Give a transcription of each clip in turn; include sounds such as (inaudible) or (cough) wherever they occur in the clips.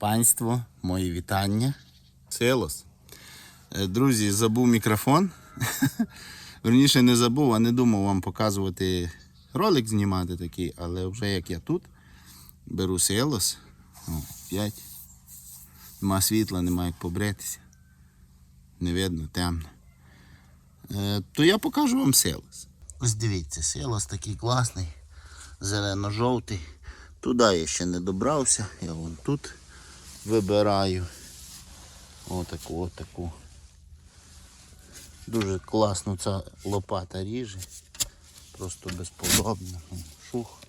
Панство, мої вітання. Силос. Е, Друзі, забув мікрофон. (laughs) Верніше не забув, а не думав вам показувати ролик знімати такий, але вже як я тут, беру силос. О, 5. Нема світла, нема як побритися. Не видно, темно. Е, то я покажу вам силос. Ось дивіться, силос такий класний, зелено-жовтий. Туди я ще не добрався, я вон тут вибираю. Отаку, отаку. Дуже класно ця лопата ріже. Просто безподобно. Шух.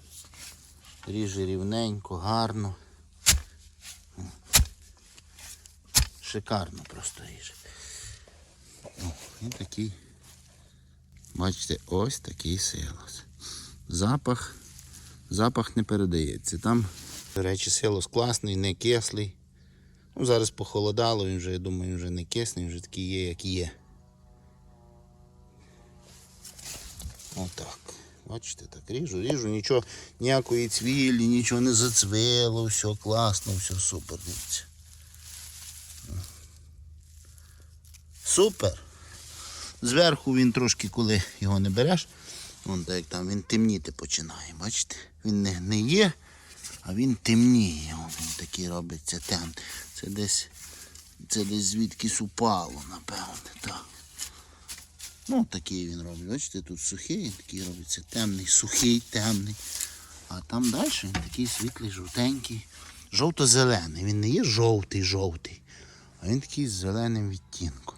Ріже рівненько, гарно. Шикарно просто ріже. І такий. Бачите, ось такий силос. Запах, запах не передається. Там, до речі, силос класний, не кислий. Ну, зараз похолодало, він вже, я думаю, він вже не кисний, він вже такий є, як є. Отак. Бачите, так ріжу, ріжу, нічого, ніякої цвілі, нічого не зацвіло, все класно, все супер. Дивіться. Супер. Зверху він трошки, коли його не береш, вон так там він темніти починає. Бачите? Він не, не є, а він темніє. Він такий робиться тем. Це десь, це десь звідкись упало, напевне. Так. Ну, такий він робить. Бачите, тут сухий, такий робиться темний, сухий, темний. А там далі він такий світлий, жовтенький, жовто-зелений. Він не є жовтий-жовтий, а він такий з зеленим відтінком.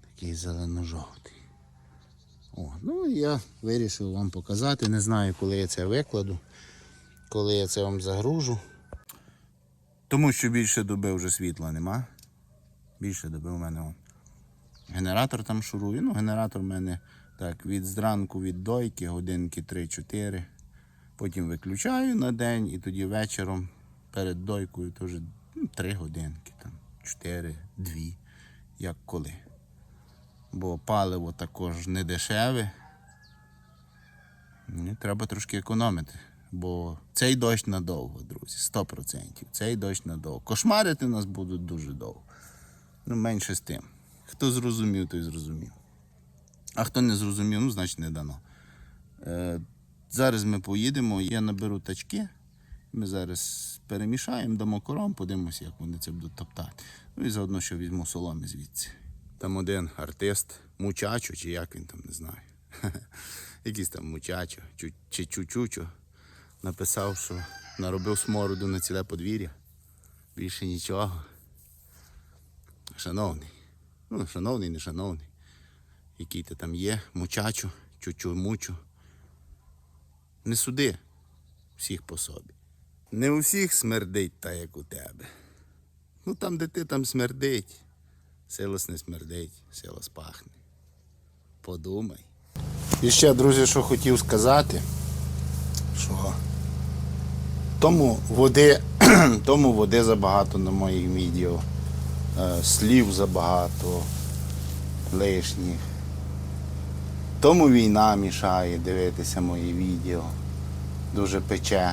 Такий зелено-жовтий. О, ну я вирішив вам показати. Не знаю, коли я це викладу, коли я це вам загружу. Тому що більше доби вже світла нема. Більше доби у мене. Генератор там шурує. Ну, генератор в мене так, від зранку від дойки, годинки 3-4. Потім виключаю на день і тоді вечором перед дойкою теж ну, 3 годинки, там, 4, 2, як коли. Бо паливо також не дешеве. І треба трошки економити. Бо цей дощ надовго, друзі, 100%. Цей дощ надовго. Кошмарити нас будуть дуже довго. Ну, менше з тим. Хто зрозумів, той зрозумів. А хто не зрозумів, ну, значить не дано. Е, зараз ми поїдемо, я наберу тачки. Ми зараз перемішаємо, дамо кором, подивимося, як вони це будуть топтати. Ну і заодно ще візьму соломи звідси. Там один артист, мучачо, чи як він там, не знаю. (laughs) Якийсь там мучачо, чи чучучо. Написав, що наробив смороду на ціле подвір'я. Більше нічого. Шановний. Ну, шановний, не шановний. Який ти там є, мучачо, чучу-мучу. Не суди всіх по собі. Не у всіх смердить так, як у тебе. Ну там, де ти там смердить, силос не смердить, силос пахне. Подумай. І ще, друзі, що хотів сказати, тому води, (clears throat) тому води забагато на моїх відео, е, слів забагато лишніх. Тому війна мішає дивитися мої відео. Дуже пече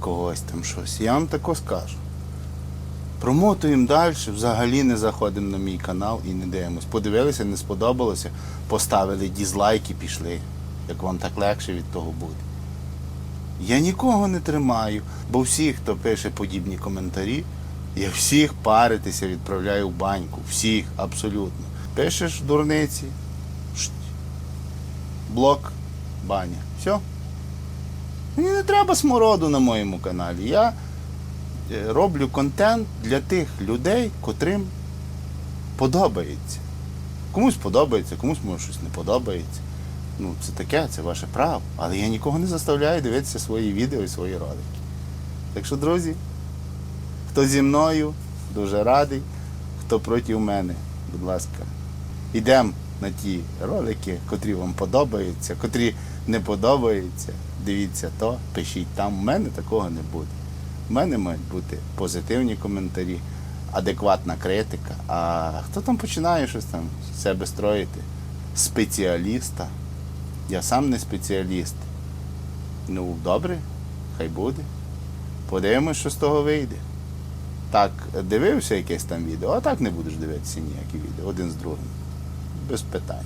когось там щось. Я вам тако скажу. Промотуємо далі, взагалі не заходимо на мій канал і не дивимось. Подивилися, не сподобалося, поставили дізлайк і пішли. Як вам так легше від того буде. Я нікого не тримаю, бо всі, хто пише подібні коментарі, я всіх паритися відправляю в баньку. Всіх, абсолютно. Пишеш дурниці, блок, баня. Все. Мені не треба смороду на моєму каналі. Я е, роблю контент для тих людей, котрим подобається. Комусь подобається, комусь може щось не подобається. Ну, це таке, це ваше право. Але я нікого не заставляю дивитися свої відео і свої ролики. Так що, друзі, хто зі мною, дуже радий, хто проти мене, будь ласка, йдемо на ті ролики, котрі вам подобаються, котрі не подобаються. Дивіться то, пишіть там. У мене такого не буде. У мене мають бути позитивні коментарі, адекватна критика. А хто там починає щось там себе строїти? Спеціаліста. Я сам не спеціаліст. Ну, добре, хай буде. Подивимось, що з того вийде. Так, дивився якесь там відео, а так не будеш дивитися ніякі відео, один з другим. Без питань.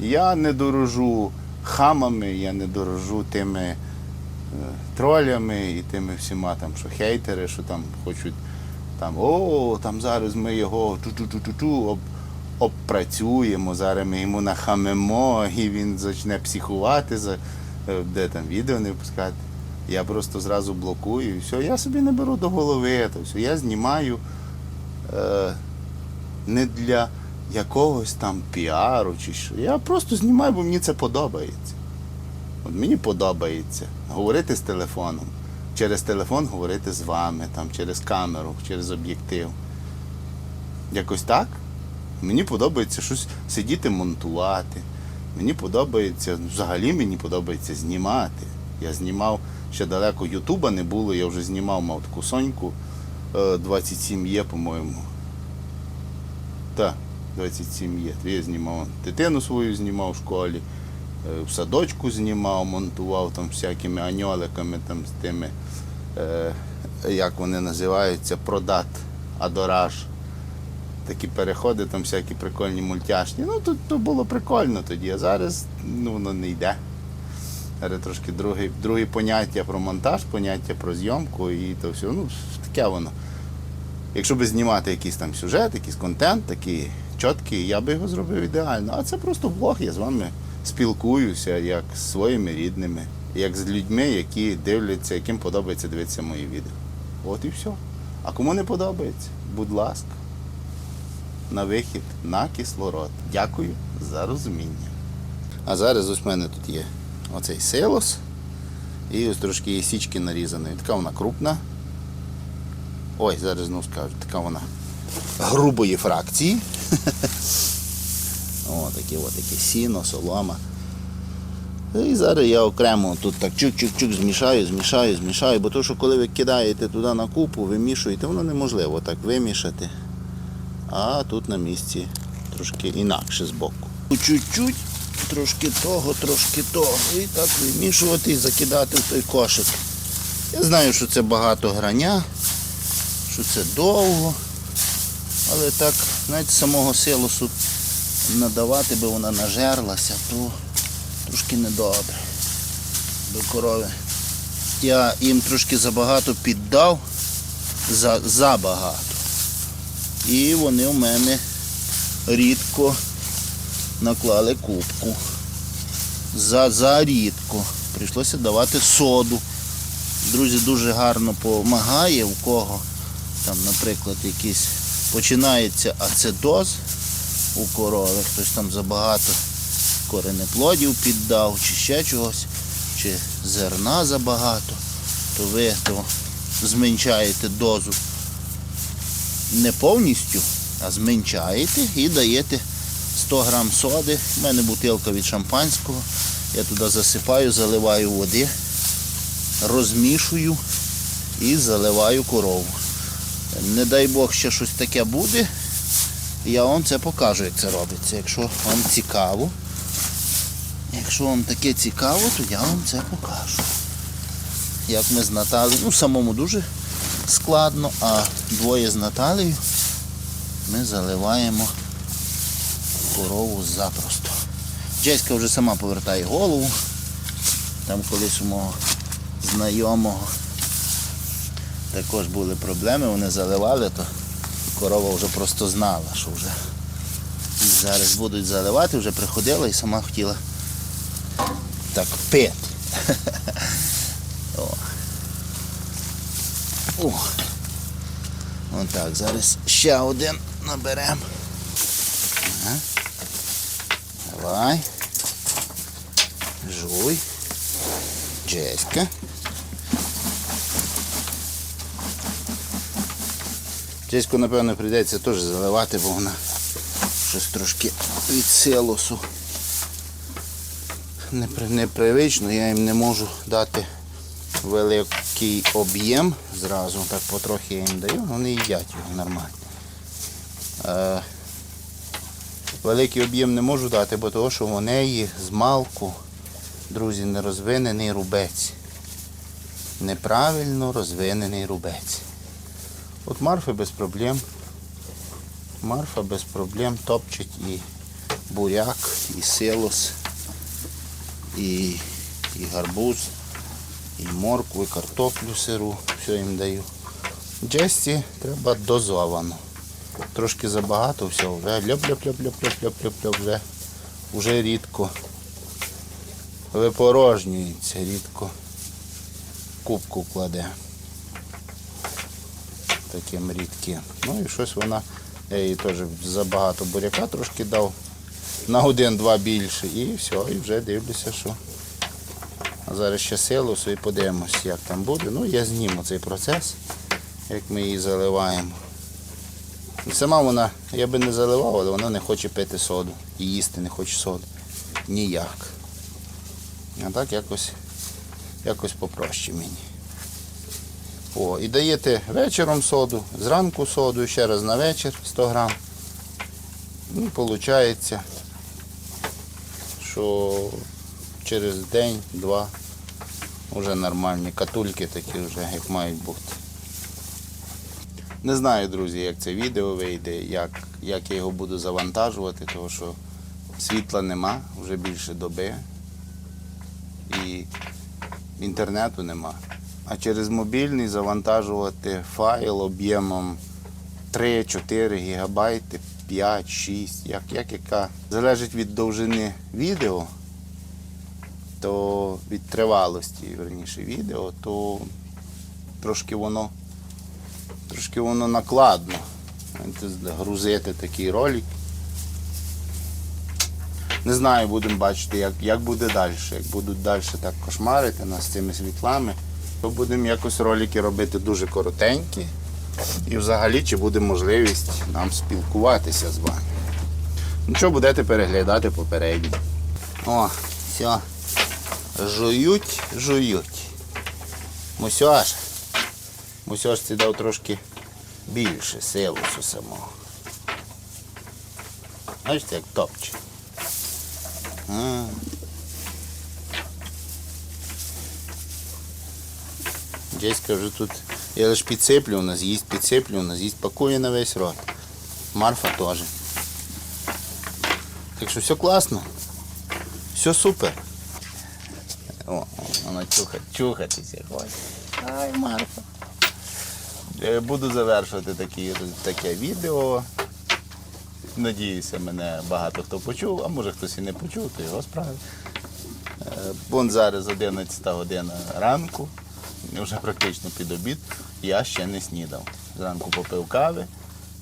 Я не дорожу хамами, я не дорожу тими е, тролями і тими всіма там, що хейтери, що там хочуть там, о, там зараз ми його ту-ту-ту-ту-ту обпрацюємо, зараз ми йому нахамимо, і він почне психувати, е, де там відео не випускати. Я просто зразу блокую і все. Я собі не беру до голови. То все. Я знімаю е, не для якогось там піару чи що. Я просто знімаю, бо мені це подобається. От мені подобається говорити з телефоном. Через телефон говорити з вами, там, через камеру, через об'єктив. Якось так. Мені подобається щось сидіти монтувати. Мені подобається, взагалі мені подобається знімати. Я знімав ще далеко Ютуба не було, я вже знімав мав таку Соньку е, 27 є, по-моєму. Так, 27 є. Я знімав дитину свою знімав в школі, е, в садочку знімав, монтував там всякими аньоликами, там з тими, е, як вони називаються, продат, адораж. Такі переходи, там всякі прикольні мультяшні. Ну, тут то було прикольно тоді, а зараз ну, воно не йде. Зараз трошки друге, друге поняття про монтаж, поняття про зйомку і то все. Ну, таке воно. Якщо би знімати якийсь там сюжет, якийсь контент, такий чіткий, я би його зробив ідеально. А це просто блог, я з вами спілкуюся як з своїми рідними, як з людьми, які дивляться, яким подобається дивитися мої відео. От і все. А кому не подобається, будь ласка, на вихід на кислород. Дякую за розуміння. А зараз ось в мене тут є оцей силос. І ось трошки січки нарізаної. Така вона крупна. Ой, зараз знову скажу, така вона грубої фракції. (laughs) О, таке от таке сіно, солома. І зараз я окремо тут так чук-чук-чук змішаю, змішаю, змішаю, бо то, що коли ви кидаєте туди на купу, вимішуєте, воно неможливо так вимішати. А тут на місці трошки інакше збоку. Чуть-чуть, трошки того, трошки того. І так вимішувати і закидати в той кошик. Я знаю, що це багато грання, що це довго. Але так, знаєте, самого силосу надавати, би вона нажерлася, то трошки недобре. До корови. Я їм трошки забагато піддав, за, забагато. І вони у мене рідко наклали кубку. За, за рідко. Прийшлося давати соду. Друзі, дуже гарно допомагає, у кого там, наприклад, якийсь починається ацидоз у корови, хтось там забагато коренеплодів піддав, чи ще чогось, чи зерна забагато, то ви то зменшаєте дозу не повністю, а зменшаєте і даєте 100 грам соди. У мене бутилка від шампанського. Я туди засипаю, заливаю води, розмішую і заливаю корову. Не дай Бог ще щось таке буде, я вам це покажу, як це робиться. Якщо вам цікаво, якщо вам таке цікаво, то я вам це покажу. Як ми з Наталією, ну самому дуже складно, а двоє з Наталією ми заливаємо корову запросто. Джеська вже сама повертає голову. Там колись у мого знайомого також були проблеми, вони заливали, то корова вже просто знала, що вже зараз будуть заливати, вже приходила і сама хотіла так пити. (laughs) О. О. Отак, зараз ще один наберемо. Давай. Жуй. Джеська. Джеську, напевно, прийдеться теж заливати, бо вона щось трошки від силосу. Непри- Непривично, я їм не можу дати великий об'єм зразу, так потрохи я їм даю, вони їдять його нормально. Е, великий об'єм не можу дати, бо того, що в неї з малку, друзі, не розвинений рубець. неправильно розвинений рубець. От Марфи без проблем. Марфа без проблем топчить і буряк, і силос, і, і гарбуз, і моркву, і картоплю сиру, все їм даю. Джесті треба дозовано. Трошки забагато всього, вже ляп-ляп-ляп-ляп-ляп-ляп-ляп вже, вже рідко випорожнюється, рідко кубку кладе. Таким рідким. Ну і щось вона, я їй теж забагато буряка трошки дав, на один-два більше і все, і вже дивлюся, що. Зараз ще силосу і подивимось, як там буде. Ну, я зніму цей процес, як ми її заливаємо. Сама вона, я би не заливав, але вона не хоче пити соду. І їсти не хоче соду. Ніяк. А так якось, якось попроще мені. О, і даєте вечором соду, зранку соду, ще раз на вечір 100 грам. Ну, виходить, що через день-два вже нормальні катульки такі вже, як мають бути. Не знаю, друзі, як це відео вийде, як, як я його буду завантажувати, тому що світла нема вже більше доби і інтернету нема. А через мобільний завантажувати файл об'ємом 3-4 гігабайти, 5-6, як, як яка. Залежить від довжини відео, то від тривалості, верніше, відео, то трошки воно трошки воно накладно. Грузити такий ролик. Не знаю, будемо бачити, як, як буде далі. Як будуть далі так кошмарити нас цими світлами, то будемо якось ролики робити дуже коротенькі. І взагалі, чи буде можливість нам спілкуватися з вами. Ну що, будете переглядати попередньо. О, все. Жують, жують. Мусьош. Мусьош це дав трошки більше силусу самого. Бачите, як топче. А. Джеська вже тут. Я лише підсиплю, вона з'їсть, підсиплю, вона з'їсть, пакує на весь рот. Марфа теж. Так що все класно. Все супер. О, вона чуха, чухатися хоче. Ай, Марфа. Е, Буду завершувати такі, таке відео. Надіюся, мене багато хто почув, а може хтось і не почув, то його справи. Е, Вон зараз 11 година ранку, вже практично під обід, я ще не снідав. Зранку попив кави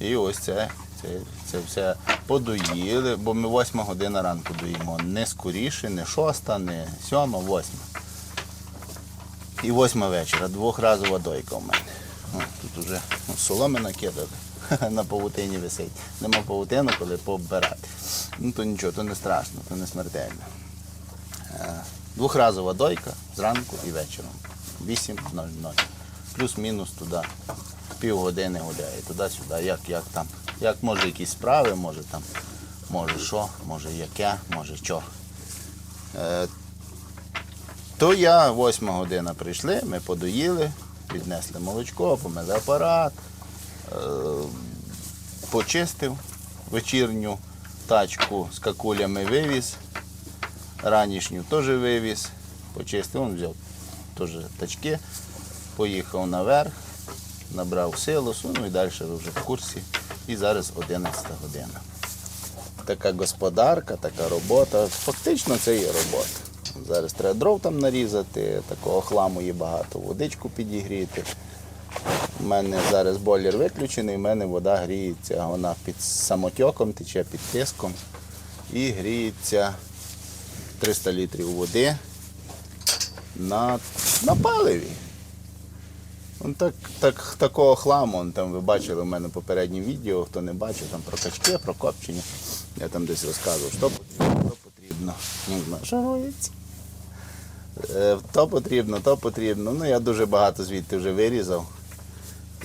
і ось це, це, це все подоїли, бо ми 8 година ранку доїмо. Не скоріше, не 6, не 7, 8. І 8 вечора, двохразова дойка у мене. О, тут вже ну, соломи накидали, (laughs) на павутині висить. Нема павутину, коли пооббирати. Ну то нічого, то не страшно, то не смертельно. Е, Двохразова дойка зранку і вечором. 8.00. Плюс-мінус туди. Півгодини гуляє, туди-сюди, як, як там. Як може якісь справи, може там, може що, може яке, може що. Е, то я, восьма година прийшли, ми подоїли, віднесли молочко, помили апарат, е, почистив вечірню тачку з какулями вивіз, ранішню теж вивіз, почистив, він взяв теж тачки, поїхав наверх, набрав силосу, ну і далі вже в курсі. І зараз 11 година. Така господарка, така робота. Фактично це є робота. Зараз треба дров там нарізати, такого хламу є багато, водичку підігріти. У мене зараз бойлер виключений, в мене вода гріється, вона під самотьоком тече, під тиском. І гріється 300 літрів води на, на паливі. Он так, так, такого хламу, он там ви бачили у мене попереднє відео, хто не бачив, там про качки, про копчення. Я там десь розказував, що потрібно, що потрібно. Що. Е, То потрібно, то потрібно. Ну, я дуже багато звідти вже вирізав.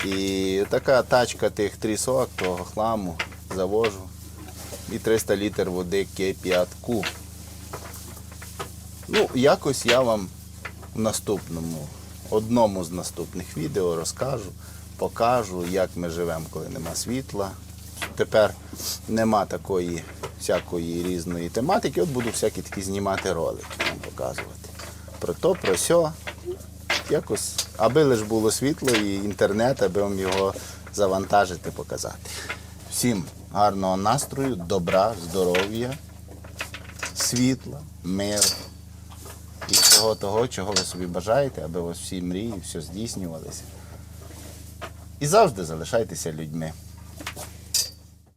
І така тачка тих трісок, того хламу завожу. І 300 літр води кип'ятку. Ну, якось я вам в наступному одному з наступних відео розкажу, покажу, як ми живемо, коли нема світла. Тепер нема такої всякої різної тематики. От буду всякі такі знімати ролики вам показувати. Про то, про сьо. Якось, аби лише було світло і інтернет, аби вам його завантажити, показати. Всім гарного настрою, добра, здоров'я, світла, миру і всього того, чого ви собі бажаєте, аби у вас всі мрії, все здійснювалися. І завжди залишайтеся людьми.